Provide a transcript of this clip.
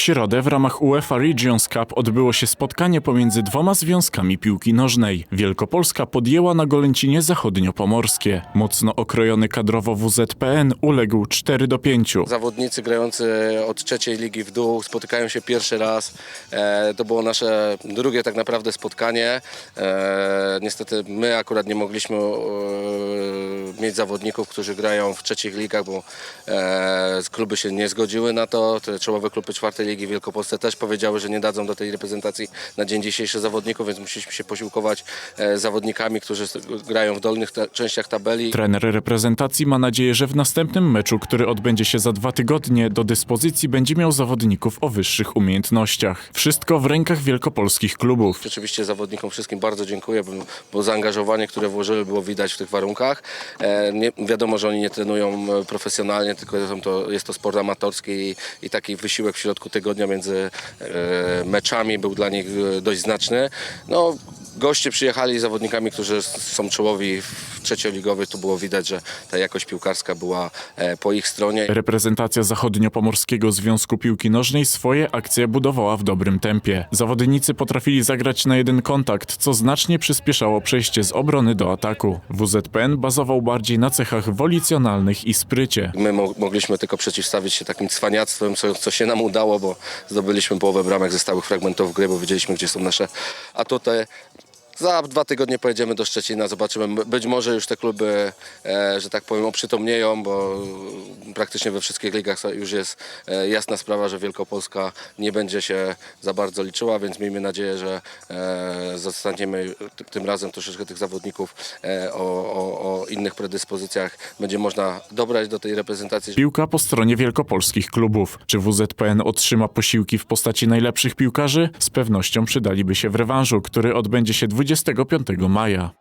W środę w ramach UEFA Regions Cup odbyło się spotkanie pomiędzy dwoma związkami piłki nożnej. Wielkopolska podjęła na Golęcinie zachodniopomorskie. Mocno okrojony kadrowo WZPN uległ 4 do 5. Zawodnicy grający od trzeciej ligi w dół spotykają się pierwszy raz. E, to było nasze drugie tak naprawdę spotkanie. E, niestety my akurat nie mogliśmy e, mieć zawodników, którzy grają w trzecich ligach, bo e, kluby się nie zgodziły na to. Te czołowe kluby czwartej ligi w Wielkopolsce też powiedziały, że nie dadzą do tej reprezentacji na dzień dzisiejszy zawodników, więc musieliśmy się posiłkować e, zawodnikami, którzy grają w dolnych ta- częściach tabeli. Trener reprezentacji ma nadzieję, że w następnym meczu, który odbędzie się za dwa tygodnie, do dyspozycji będzie miał zawodników o wyższych umiejętnościach. Wszystko w rękach wielkopolskich klubów. Rzeczywiście zawodnikom wszystkim bardzo dziękuję, bo, zaangażowanie, które włożyli, było widać w tych warunkach. E, nie, wiadomo, że oni nie trenują e, profesjonalnie, tylko są to, jest to sport amatorski i, i taki wysiłek w środku tygodnia między e, meczami był dla nich e, dość znaczny. No, goście przyjechali zawodnikami, którzy są czołowi w trzecioligowych. Tu było widać, że ta jakość piłkarska była e, po ich stronie. Reprezentacja Zachodniopomorskiego Związku Piłki Nożnej swoje akcje budowała w dobrym tempie. Zawodnicy potrafili zagrać na jeden kontakt, co znacznie przyspieszało przejście z obrony do ataku. WZPN bazował bardziej na cechach wolicjonalnych i sprycie. My mo- mogliśmy tylko przeciwstawić się takim cwaniactwem, co, co się nam udało, bo zdobyliśmy połowę bramek ze stałych fragmentów gry, bo wiedzieliśmy, gdzie są nasze atuty. Za dwa tygodnie pojedziemy do Szczecina, zobaczymy. Być może już te kluby, e, że tak powiem, oprzytomnieją, bo praktycznie we wszystkich ligach już jest e, jasna sprawa, że Wielkopolska nie będzie się za bardzo liczyła, więc miejmy nadzieję, że e, zostaniemy tym razem troszeczkę tych zawodników o, o, o innych predyspozycjach będzie można dobrać do tej reprezentacji. Piłka po stronie wielkopolskich klubów. Czy WZPN otrzyma posiłki w postaci najlepszych piłkarzy? Z pewnością przydaliby się w rewanżu, który odbędzie się 25 maja.